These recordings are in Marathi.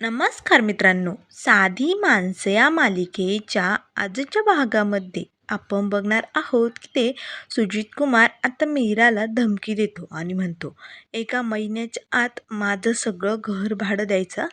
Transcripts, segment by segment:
नमस्कार मित्रांनो. साधी माणसे या मालिकेच्या आजच्या भागामध्ये आपण बघणार आहोत की ते सुजित कुमार आता मीराला धमकी देतो आणि म्हणतो एका महिन्याच्या आत माझं सगळं घर भाडं द्यायचं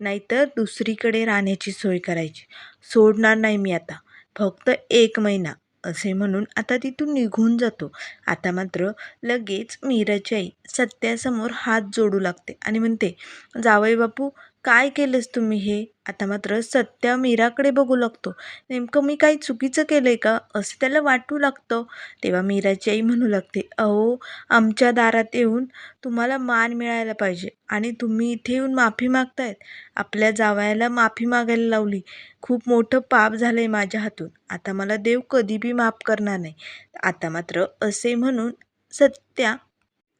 नाहीतर दुसरीकडे राहण्याची सोय करायची. सोडणार नाही मी आता. फक्त एक महिना. असे म्हणून आता तिथून निघून जातो. आता मात्र लगेच मीराची आई सत्यासमोर हात जोडू लागते आणि म्हणते जावई बापू काय केलंस तुम्ही हे? आता मात्र सत्या मीराकडे बघू लागतो. नेमकं मी काही चुकीचं केलं आहे का? असं त्याला वाटू लागतं. तेव्हा मीराची आई म्हणू लागते अहो आमच्या दारात येऊन तुम्हाला मान मिळायला पाहिजे आणि तुम्ही इथे येऊन माफी मागतायत. आपल्या जावयाला माफी मागायला लावली. खूप मोठं पाप झालं आहे माझ्या हातून. आता मला देव कधी बी माफ करणार नाही. आता मात्र असे म्हणून सत्या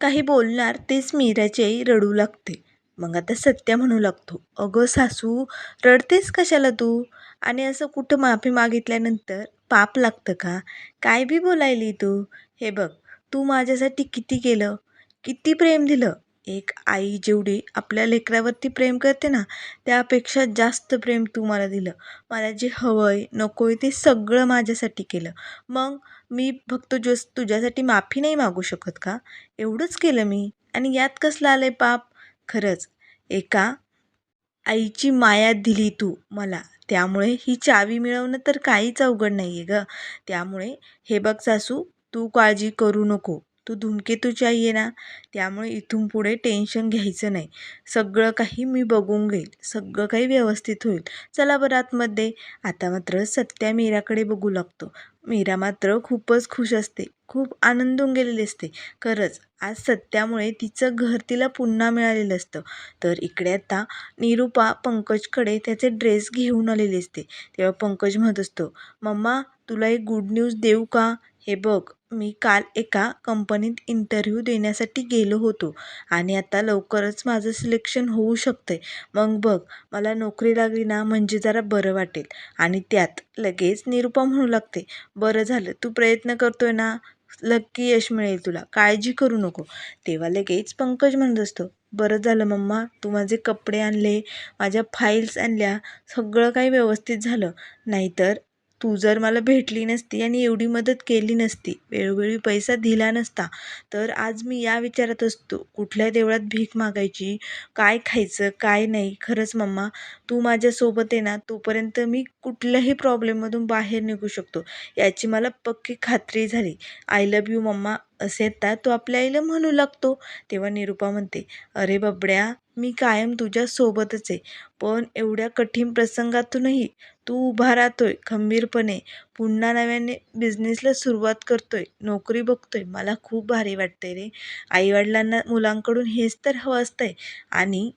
काही बोलणार तेच मीराची आई रडू लागते. मग आता सत्या म्हणू लागतो. अगं सासू रडतेस कशाला तू? आणि असं कुठं माफी मागितल्यानंतर पाप लागतं का? काय बी बोलायली तू? हे बघ तू माझ्यासाठी किती केलं? किती प्रेम दिलं? एक आई जेवढी आपल्या लेकरावरती प्रेम करते ना त्यापेक्षा जास्त प्रेम तू मला दिलं. मला जे हवं आहे नको आहे ते सगळं माझ्यासाठी केलं. मग मी फक्त जस तुझ्यासाठी माफी नाही मागू शकत का? एवढंच केलं मी. आणि यात कसलं आलं आहे पाप? खरंच. एका आईची माया दिली तू मला. त्यामुळे ही चावी मिळवणं तर काहीच अवघड नाही आहे गं. त्यामुळे हे बघ सासू तू काळजी करू नको. तू धूमकेतूची आई आहे ना त्यामुळे इथून पुढे टेन्शन घ्यायचं नाही. सगळं काही मी बघून घेईल. सगळं काही व्यवस्थित होईल. चला बरं आतमध्ये. आता मात्र सत्या मीराकडे बघू लागतो. मीरा मात्र खूपच खुश असते. खूप आनंदून गेलेली असते. खरंच आज सत्यामुळे तिचं घर तिला पुन्हा मिळालेलं असतं. तर इकडे आता निरूपा पंकजकडे त्याचे ड्रेस घेऊन आलेले असते. तेव्हा पंकज म्हणत असतो मम्मा तुला एक गुड न्यूज देऊ का? हे बघ मी काल एका कंपनीत इंटरव्ह्यू देण्यासाठी गेलो होतो आणि आता लवकरच माझं सिलेक्शन होऊ शकतं आहे मग बघ मला नोकरी लागली ना म्हणजे जरा बरं वाटेल आणि त्यात लगेच निरूपा म्हणू लागते बरं झालं तू प्रयत्न करतोय ना नक्की यश मिळेल तुला काळजी करू नको. तेव्हा लगेच पंकज म्हणत असतो बरं झालं मम्मा तू माझे कपडे आणले माझ्या फाईल्स आणल्या सगळं काही व्यवस्थित झालं नाहीतर तू जर मला भेटली नसती आणि एवढी मदत केली नसती वेळोवेळी पैसा दिला नसता तर आज मी या विचारात असतो कुठल्या देवळात भीक मागायची काय खायचं काय नाही खरंच मम्मा तू माझ्यासोबत आहे ना तोपर्यंत मी कुठल्याही प्रॉब्लेममधून बाहेर निघू शकतो याची मला पक्की खात्री झाली. आय लव्ह यू मम्मा असे येतात तो आपल्या आईला म्हणू लागतो तेव्हा निरूपा म्हणते अरे बबड्या मी कायम तुझ्यासोबतच आहे. पण एवढ्या कठीण प्रसंगातूनही तू उभा राहतो आहे खंबीरपणे. पुन्हा नव्याने बिझनेसला सुरुवात करतो आहे नोकरी बघतो आहे मला खूप भारी वाटते रे. आईवडिलांना मुलांकडून हेच तर हवं असतं आहे आणि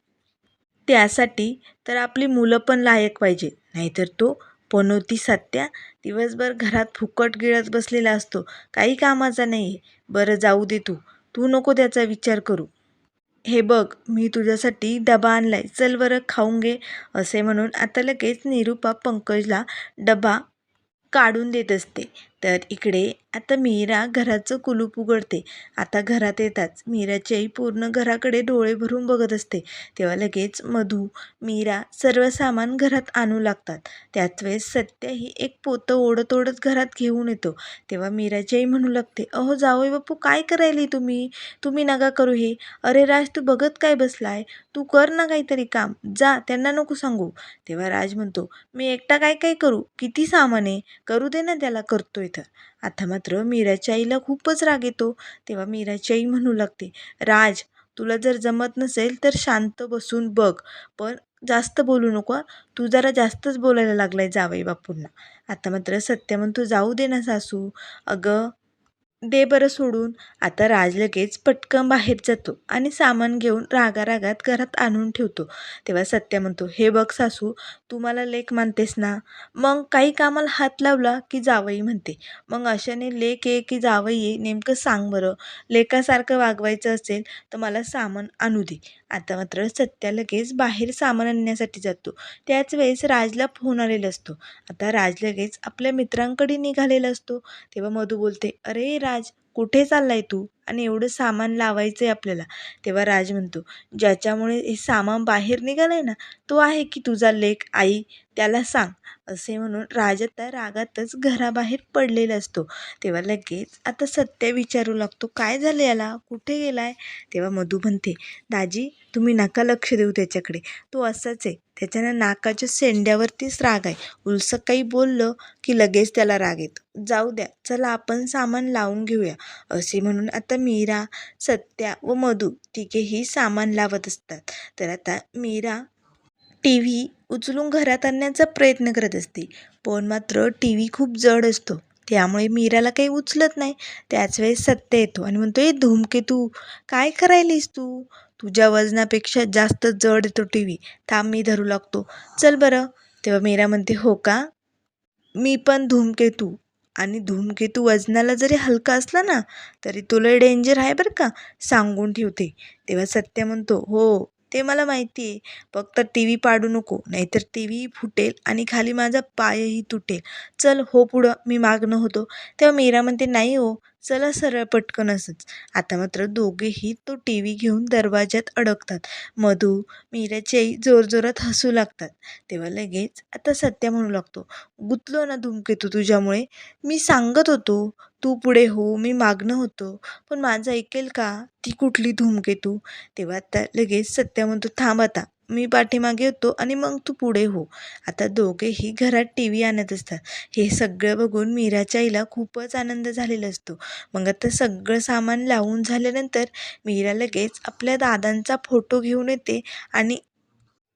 त्यासाठी तर आपली मुलं पण लायक पाहिजे. नाहीतर तो पनोती सत्या दिवसभर घरात फुकट गिळत बसलेला असतो. काही कामाचा नाही आहे बरं जाऊ दे तू. तू नको त्याचा विचार करू. हे बघ मी तुझ्यासाठी डबा आणलाय. चल बरं खाऊन घे असे म्हणून आता लगेच निरूपा पंकजला डबा काढून देत असते. तर इकडे आता मीरा घराचं कुलूप उघडते. आता घरात येताच मीराची आई पूर्ण घराकडे डोळे भरून बघत असते. तेव्हा लगेच मधू मीरा सर्व सामान घरात आणू लागतात. त्याच वेळेस सत्य ही एक पोतं ओढत ओढत घरात घेऊन येतो. तेव्हा मीराची आई म्हणू लागते अहो जावई बापू काय करायली तुम्ही? तुम्ही नका करू हे. अरे राज तू बघत काय बसलाय? तू कर ना काहीतरी काम. जा त्यांना नको सांगू. तेव्हा राज म्हणतो मी एकटा काय काय करू? किती सामान आहे? करू दे ना त्याला करतो तर आता मात्र मीराच्या आईला खूपच राग येतो. तेव्हा मीराची आई म्हणू लागते राज तुला जर जमत नसेल तर शांत बसून बघ. पण जास्त बोलू नको तू जरा जास्तच बोलायला लागलाय जावई बापूंना. आता मात्र सत्य म्हणतो जाऊ दे ना सासू. अगं दे बरं सोडून. आता राज लगेच पटकन बाहेर जातो आणि सामान घेऊन रागा रागात घरात आणून ठेवतो. तेव्हा सत्य म्हणतो हे बघ सासू तू मला लेख मानतेस ना? मग काही कामाला हात लावला की जावई म्हणते. मग अशाने लेख ये की जावई ये नेमकं सांग बरं. लेखासारखं वागवायचं असेल तर मला सामान आणू दे. आता मात्र सत्या लगेच बाहेर सामान आणण्यासाठी जातो. त्याच वेळेस राजला फोन आलेला असतो. आता राज लगेच आपल्या मित्रांकडे निघालेला असतो. तेव्हा मधू बोलते अरे राज মহারাজ कुठे चाललाय तू? आणि एवढं सामान लावायचं आहे आपल्याला. तेव्हा राज म्हणतो ज्याच्यामुळे हे सामान बाहेर निघालंय ना तो आहे की तुझा लेक आई? त्याला सांग. असे म्हणून राज आता रागातच घराबाहेर पडलेला असतो. तेव्हा लगेच आता सत्य विचारू लागतो काय झालं याला? कुठे गेलाय? तेव्हा मधू म्हणते दाजी तुम्ही नका लक्ष देऊ त्याच्याकडे. तो असाच आहे. त्याच्यानं नाकाच्या शेंड्यावरतीच राग आहे. उलसं काही बोललं की लगेच त्याला राग येतो. जाऊ द्या चला आपण सामान लावून घेऊया. असे म्हणून आता मीरा सत्या व मधू तिघेही सामान लावत असतात. तर आता मीरा टी व्ही उचलून घरात आणण्याचा प्रयत्न करत असते. पण मात्र टी व्ही खूप जड असतो. त्यामुळे मीराला काही उचलत नाही. त्याच वेळेस सत्य येतो आणि म्हणतो ए धूमकेतू काय करायलीस तू? तुझ्या वजनापेक्षा जास्त जड येतो टी व्ही थांब मी धरू लागतो. चल बरं. तेव्हा मीरा म्हणते हो का? मी पण धूमकेतू आणि धूमकेतू वजनाला जरी हलका असला ना तरी तुला डेंजर आहे बरं का? सांगून ठेवते. तेव्हा सत्य म्हणतो हो ते मला माहिती आहे. फक्त टी व्ही पाडू नको नाहीतर टी व्ही फुटेल आणि खाली माझा पायही तुटेल. चल हो पुढं. मी मागणं होतो. तेव्हा मीरा म्हणते नाही हो चला सरळ पटकन असंच. आता मात्र दोघेही तो टी व्ही घेऊन दरवाज्यात अडकतात. मधू मीराची आई जोरजोरात हसू लागतात. तेव्हा लगेच आता सत्य म्हणू लागतो गुतलो ना धूमकेतू तुझ्यामुळे. मी सांगत होतो तू पुढे हो मी मागणं होतो. पण माझं ऐकेल का? ती कुठली धूमकेतू? तेव्हा आता लगेच सत्या म्हणतो थांब आता. मी पाठीमागे होतो आणि मग तू पुढे हो. आता दोघेही घरात टी व्ही आणत असतात. हे सगळं बघून मीराच्या आईला खूपच आनंद झालेला असतो. मग आता सगळं सामान लावून झाल्यानंतर मीरा लगेच आपल्या दादांचा फोटो घेऊन येते आणि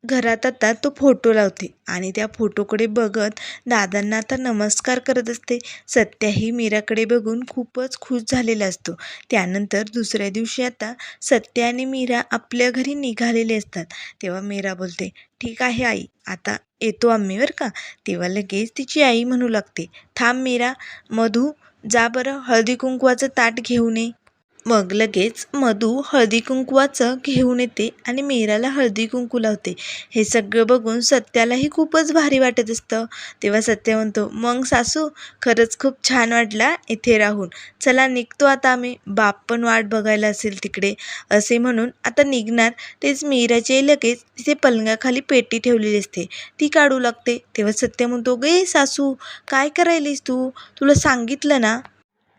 घरात आता तो फोटो लावते आणि त्या फोटोकडे बघत दादांना आता नमस्कार करत असते. सत्याही मीराकडे बघून खूपच खुश झालेला असतो. त्यानंतर दुसऱ्या दिवशी आता सत्य आणि मीरा आपल्या घरी निघालेले असतात. तेव्हा मीरा बोलते ठीक आहे आई आता येतो आम्ही बरं का? तेव्हा लगेच तिची आई म्हणू लागते थांब मीरा मधू जा बरं हळदी कुंकवाचं ताट घेऊन ये. मग लगेच मधू हळदी कुंकवाचं घेऊन येते आणि मीराला हळदी कुंकू लावते. हे सगळं बघून सत्यालाही खूपच भारी वाटत असतं. तेव्हा सत्य म्हणतो मग सासू खरंच खूप छान वाटला इथे राहून. चला निघतो आता आम्ही. बाप पण वाट बघायला असेल तिकडे. असे म्हणून आता निघणार. तेच मीराचे लगेच तिथे पलंगाखाली पेटी ठेवलेली असते. ती काढू लागते. तेव्हा सत्य म्हणतो गे सासू काय करायलीस तू? तुला सांगितलं ना.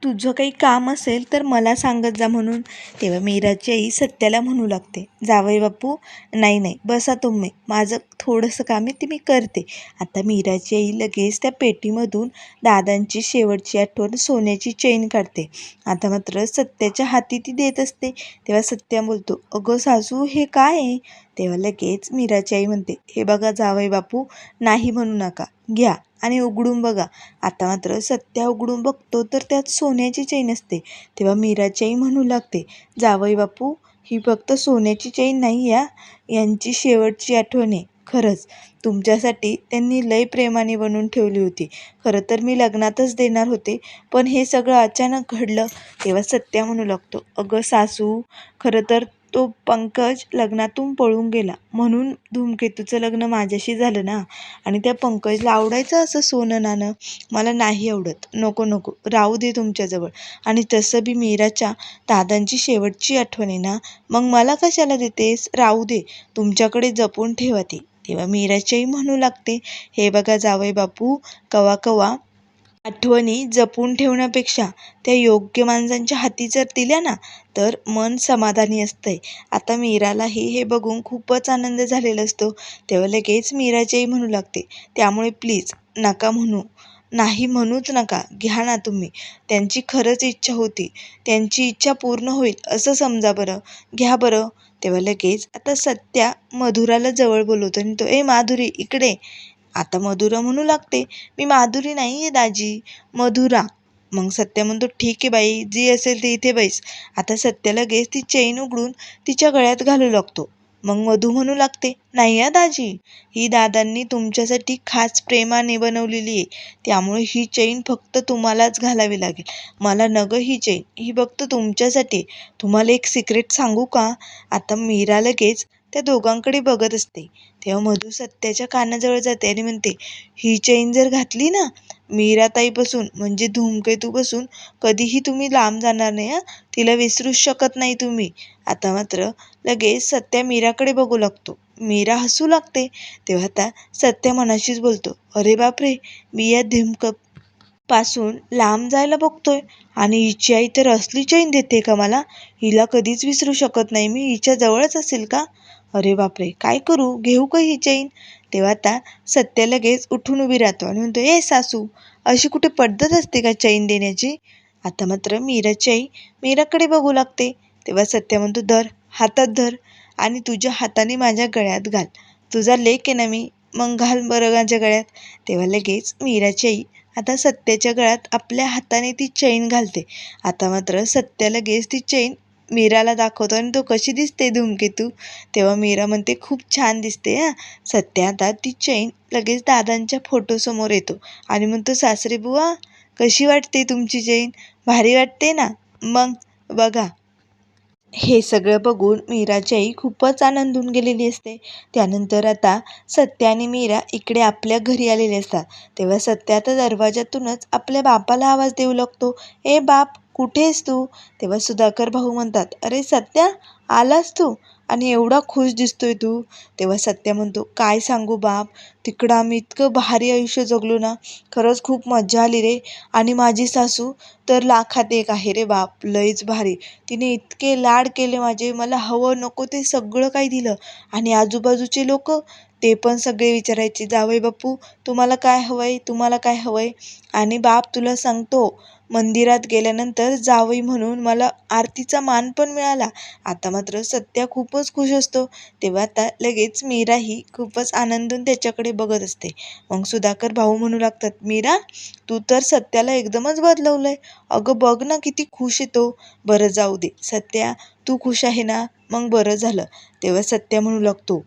तुझं काही काम असेल तर मला सांगत जा म्हणून. तेव्हा मीराची आई सत्याला म्हणू लागते जावई बापू नाही नाही बसा तुम्ही. माझं थोडंसं काम आहे ते मी करते. आता मीराची आई लगेच त्या पेटीमधून दादांची शेवटची आठवण सोन्याची चेन काढते. आता मात्र सत्याच्या हाती ती देत असते. तेव्हा सत्या बोलतो अगं सासू हे काय आहे? तेव्हा लगेच मीराची आई म्हणते हे बघा जावई बापू नाही म्हणू नका. घ्या. आणि उघडून बघा. आता मात्र सत्या उघडून बघतो तर त्यात सोन्याची चैन असते. तेव्हा मीराची आई म्हणू लागते जावई बापू ही फक्त सोन्याची चैन नाही या यांची शेवटची आठवण आहे खरंच. तुमच्यासाठी त्यांनी लय प्रेमाने बनवून ठेवली होती. खरं तर मी लग्नातच देणार होते पण हे सगळं अचानक घडलं तेव्हा सत्या म्हणू लागतो अगं सासू खरं तर तो पंकज लग्नातून पळून गेला. म्हणून धूमकेतूचं लग्न माझ्याशी झालं ना. आणि त्या पंकजला आवडायचं असं सोनं नाणं मला नाही आवडत. नको नको. राहू दे तुमच्याजवळ. आणि तसं बी मीराच्या दादांची शेवटची आठवण आहे ना. मग मला कशाला देतेस? राहू दे. तुमच्याकडे जपून ठेवा ती. तेव्हा मीराच्याही म्हणू लागते हे बघा जावई बापू कवा कवा आठवणी जपून ठेवण्यापेक्षा त्या योग्य माणसांच्या हाती जर दिल्या ना तर मन समाधानी असतंय. आता मीरालाही हे बघून खूपच आनंद झालेला असतो. तेव्हा लगेच मीराच्याही म्हणू लागते त्यामुळे प्लीज नका म्हणू. नाही म्हणूच नका. घ्या ना तुम्ही. त्यांची खरंच इच्छा होती. त्यांची इच्छा पूर्ण होईल असं समजा बरं. घ्या बरं. तेव्हा लगेच आता सत्या मधुराला जवळ बोलवतो आणि तो ए माधुरी इकडे. आता मधुरा म्हणू लागते. मी माधुरी नाही आहे दाजी. मधुरा. मग सत्या म्हणतो ठीक आहे बाई जी असेल ती इथे बैस. आता सत्या लगेच ती चैन उघडून तिच्या गळ्यात घालू लागतो. मग मधू म्हणू लागते नाही हा दाजी. ही दादांनी तुमच्यासाठी खास प्रेमाने बनवलेली आहे. त्यामुळे ही चैन फक्त तुम्हालाच घालावी लागेल. मला नगं ही चैन. ही फक्त तुमच्यासाठी तुम्हाला एक सिक्रेट सांगू का? आता मीरा लगेच त्या दोघांकडे बघत असते. तेव्हा मधू सत्याच्या कानाजवळ जाते आणि म्हणते ही चैन जर घातली ना मीराताईपासून म्हणजे धूमकेतूपासून कधीही तुम्ही लांब जाणार नाही हां? तिला विसरूच शकत नाही तुम्ही. आता मात्र लगेच सत्या मीराकडे बघू लागतो. मीरा हसू लागते. तेव्हा आता सत्या मनाशीच बोलतो अरे बापरे मी या धूमकपासून लांब जायला बघतोय. आणि हिची आई तर असली चैन देते का मला? हिला कधीच विसरू शकत नाही. मी हिच्या जवळच असेल का? अरे बापरे काय करू? घेऊ का ही चैन? तेव्हा आता सत्या लगेच उठून उभी राहतो आणि म्हणतो ए सासू अशी कुठे पद्धत असते का चैन देण्याची? आता मात्र मीराची आई मीराकडे बघू लागते. तेव्हा सत्या म्हणतो धर हातात धर आणि तुझ्या हाताने माझ्या गळ्यात घाल. तुझा लेक आहे ना मी मग घाल बरं माझ्या गळ्यात. तेव्हा लगेच मीराची आई आता सत्याच्या गळ्यात आपल्या हाताने ती चैन घालते. आता मात्र सत्या लगेच ती चैन मीराला दाखवतो आणि तो कशी दिसते धूमकेतू? तेव्हा मीरा म्हणते खूप छान दिसते हां. सत्या आता ती चैन लगेच दादांच्या फोटोसमोर येतो आणि म्हणतो सासरे बुवा कशी वाटते तुमची चैन? भारी वाटते ना? मग बघा. हे सगळं बघून मीराची आई खूपच आनंदून गेलेली असते. त्यानंतर आता सत्या आणि मीरा इकडे आपल्या घरी आलेले असतात. तेव्हा सत्या आता दरवाजातूनच आपल्या बापाला आवाज देऊ लागतो. ए बाप कुठे आहेस तू? तेव्हा सुधाकर भाऊ म्हणतात अरे सत्या आलास तू? आणि एवढा खुश दिसतोय तू. तेव्हा सत्या म्हणतो काय सांगू बाप? तिकडं आम्ही इतकं भारी आयुष्य जगलो ना खरंच खूप मजा आली रे. आणि माझी सासू तर लाखात एक आहे रे बाप लयच भारी. तिने इतके लाड केले माझे मला हवं नको ते सगळं काही दिलं. आणि आजूबाजूचे लोक ते पण सगळे विचारायचे जावई बापू तुम्हाला काय हवं आहे तुम्हाला काय हवं आहे आणि बाप तुला सांगतो मंदिरात गेल्यानंतर जावई म्हणून मला आरतीचा मान पण मिळाला. आता मात्र सत्या खूपच खुश असतो. तेव्हा आता लगेच मीराही खूपच आनंदून त्याच्याकडे बघत असते. मग सुधाकर भाऊ म्हणू लागतात मीरा तू तर सत्याला एकदमच बदलवलं आहे अगं बघ ना किती खुश येतो. बरं जाऊ दे सत्या तू खुश आहे ना? मग बरं झालं. तेव्हा सत्या म्हणू लागतो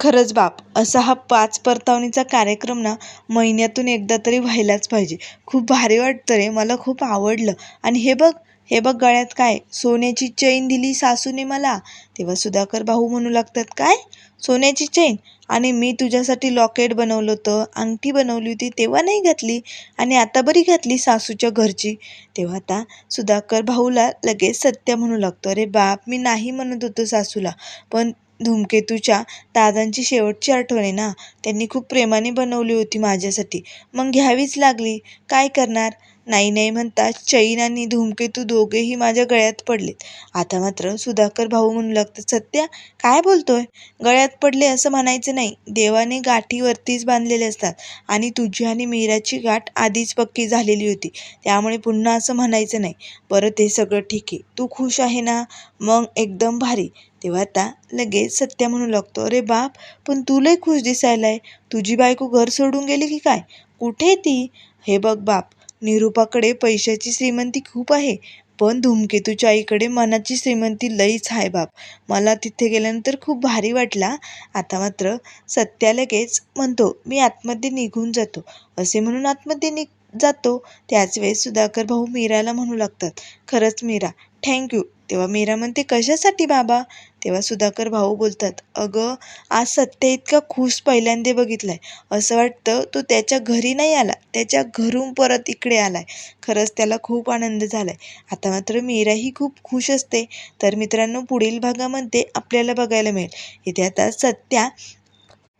खरंच बाप असा हा पाच परतावणीचा कार्यक्रम ना महिन्यातून एकदा तरी व्हायलाच पाहिजे. खूप भारी वाटतं रे मला खूप आवडलं. आणि हे बघ हे बघ गळ्यात काय? सोन्याची चैन दिली सासूने मला. तेव्हा सुधाकर भाऊ म्हणू लागतात काय? सोन्याची चैन? आणि मी तुझ्यासाठी लॉकेट बनवलं होतं अंगठी बनवली होती तेव्हा नाही घातली? आणि आता बरी घातली सासूच्या घरची? तेव्हा आता सुधाकर भाऊला लगेच सत्य म्हणू लागतो. अरे बाप मी नाही म्हणत होतो सासूला. पण धूमकेतूच्या दादांची शेवटची आठवण आहे ना? त्यांनी खूप प्रेमाने बनवली होती माझ्यासाठी. मग घ्यावीच लागली. काय करणार? नाही नाही म्हणता चैन आणि धूमकेतू दोघेही माझ्या गळ्यात पडलेत. आता मात्र सुधाकर भाऊ म्हणू लागतात सत्या काय बोलतोय? गळ्यात पडले असं म्हणायचं नाही. देवाने गाठीवरतीच बांधलेले असतात आणि तुझी आणि मीराची गाठ आधीच पक्की झालेली होती. त्यामुळे पुन्हा असं म्हणायचं नाही. बरं ते सगळं ठीक आहे. तू खुश आहे ना? मग एकदम भारी. तेव्हा आता लगेच सत्या म्हणू लागतो अरे बाप पण तू लय खुश दिसायलाय. तुझी बायको घर सोडून गेली की काय? कुठे ती? हे बघ बाप निरूपाकडे पैशाची श्रीमंती खूप आहे पण धूमकेतूच्या आईकडे मनाची श्रीमंती लईच आहे बाप. मला तिथे गेल्यानंतर खूप भारी वाटला. आता मात्र सत्या लगेच म्हणतो मी आतमध्ये निघून जातो. असे म्हणून आतमध्ये निघ जातो. त्याच वेळेस सुधाकर भाऊ मीराला म्हणू लागतात खरंच मीरा थँक्यू तेव्हा मीरा म्हणते कशासाठी बाबा? तेव्हा सुधाकर भाऊ बोलतात अगं आज सत्य इतका खुश पहिल्यांदा आहे असं वाटतं तो त्याच्या घरी नाही आला त्याच्या घरून परत इकडे आला आहे खरंच त्याला खूप आनंद झाला आहे आता मात्र मीराही खूप खुश असते. तर मित्रांनो पुढील भागामध्ये आपल्याला बघायला मिळेल. इथे आता सत्या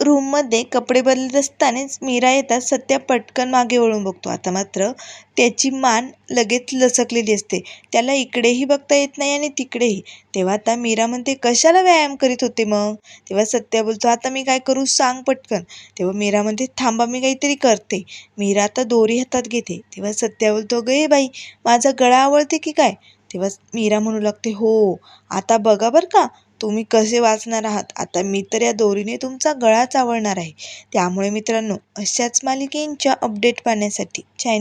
रूममध्ये कपडे बदलत असतानाच मीरा येतात सत्या पटकन मागे वळून बघतो. आता मात्र त्याची मान लगेच लचकलेली असते. त्याला इकडेही बघता येत नाही आणि तिकडेही. तेव्हा आता मीरा म्हणते कशाला व्यायाम करीत होते मग? तेव्हा सत्या बोलतो आता मी काय करू सांग पटकन. तेव्हा मीरा म्हणते थांबा मी काहीतरी करते. मीरा आता दोरी हातात घेते. तेव्हा सत्या बोलतो गे बाई माझा गळा आवडते की काय? तेव्हा मीरा म्हणू लागते हो आता बघा बरं का तुम्ही कसे वाचणार आहात? आता मी तर या दोरीने तुमचा गळाच आवडणार आहे. त्यामुळे मित्रांनो अशाच मालिकेंच्या अपडेट पाहण्यासाठी चॅन